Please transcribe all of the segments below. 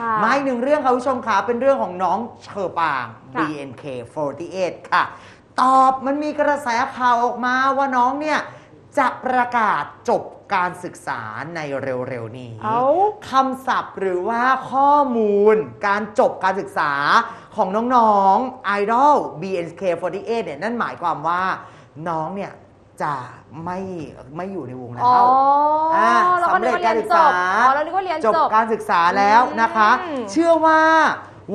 ค่ะมาอีกหนึ่งเรื่องค่ะคุณผู้ชมค่ะเป็นเรื่องของน้องเชอปาง ค่ะ BNK48 ค่ะ ตอบมันมีกระแสข่าวออกมาว่าน้องเนี่ย จะประกาศจบการศึกษาในเร็ว ๆ นี้ เอา คำศัพท์หรือว่าข้อมูลการจบการศึกษาของน้องๆ i d o l BNK48 เนี่ยนั่นหมายความว่าน้องเนี่ย จะไม่ไม่อยู่ในวงแล้อ๋อวออ่าเราก็นึกว่าเรียนจบสำเร็จการศึกษาอ๋อเรานึกว่าเรียนจบจบ การศึกษาแล้วนะคะ อืมเชื่อว่า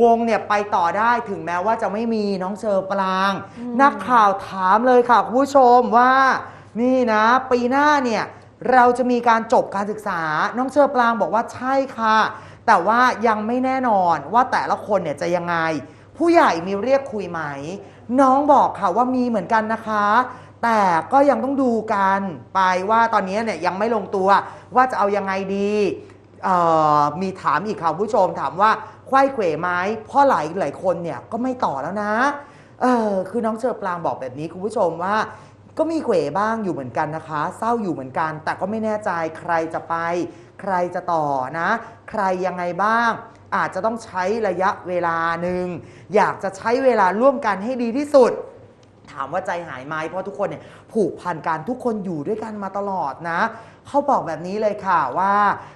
วงเนี่ยไปต่อได้ถึงแม้ว่าจะไม่มีน้องเชอปรางนักข่าวถามเลยค่ะคุณผู้ชมว่า นี่นะ ปีหน้าเนี่ยเราจะมีการจบการศึกษา น้องเชอปรางบอกว่าใช่ค่ะ แต่ว่ายังไม่แน่นอนว่าแต่ละคนเนี่ยจะยังไง ผู้ใหญ่มีเรียกคุยไหม น้องบอกค่ะว่ามีเหมือนกันนะคะ แต่ก็ยังต้องดูกันไปว่าตอนนี้เนี่ยยังไม่ลงตัวว่าจะเอายังไงดีมีถามอีกค่ะผู้ชมถามว่าไขว้เขวไหมเพราะหลายหลายคนเนี่ยก็ไม่ต่อแล้วนะเออคือน้องเชอปรางบอกแบบนี้คุณผู้ชมว่า ก็มีเขวบ้างอยู่เหมือนกันนะคะ เศร้าอยู่เหมือนกัน แต่ก็ไม่แน่ใจใครจะไป ใครจะต่อนะ ใครยังไงบ้าง อาจจะต้องใช้ระยะเวลาหนึ่งอยากจะใช้เวลาร่วมกันให้ดีที่สุด ถามว่าใจหายไหมเพราะทุกคนเนี่ยผูกพันกันทุกคนอยู่ด้วยกันมาตลอดนะ เขาบอกแบบนี้เลยค่ะว่า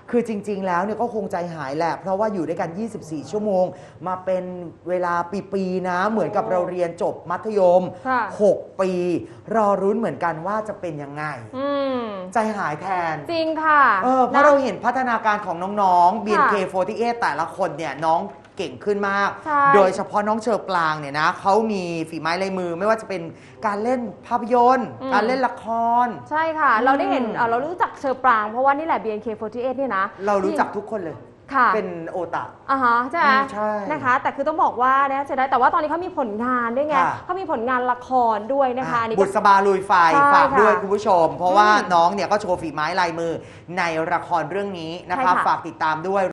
คือจริง ๆ แล้วเนี่ยก็คงใจหายแหละเพราะว่าอยู่ด้วยกัน 24 ชั่วโมง มาเป็นเวลาปีๆนะ เหมือนกับเราเรียนจบมัธยม ค่ะ 6 ปี รอรุ้นเหมือนกันว่าจะเป็นยังไง อืม ใจหายแทน จริงค่ะเออเพราะนเราเห็นพัฒนาการของน้องๆ ค่ะ BNK48 แต่ละคนเนี่ยน้อง เก่งขึ้นมาก ใช่ โดยเฉพาะน้องเชอปลางเนี่ยนะเขามีฝีไม้ลายมือไม่ว่าจะเป็นการเล่นภาพยนตร์อืมการเล่นละคร ใช่ค่ะ เราได้เห็นอืมเอ่อเรารู้จักเชอปรางเพราะว่านี่แหละ BNK48 เนี่ยนะเรารู้จักทุกคนเลย ค่ะ เป็นโอตะ อ่าฮะใช่ไหมอืมใช่นะคะ แต่คือต้องบอกว่าเนี่ยเสียดายแต่ว่าตอนนี้เขามีผลงานด้วยไงค่ะ เขามีผลงานละครด้วยนะคะอันนี้บุก็ ษบาลุยไฟใช่ฝากด้วยค่ะคุณผู้ชม เพราะว่าอืมน้องเนี่ยก็โชว์ฝีไม้ลายมือในละครเรื่องนี้นะคะ ใช่ค่ะ ฝากติดตามด้วย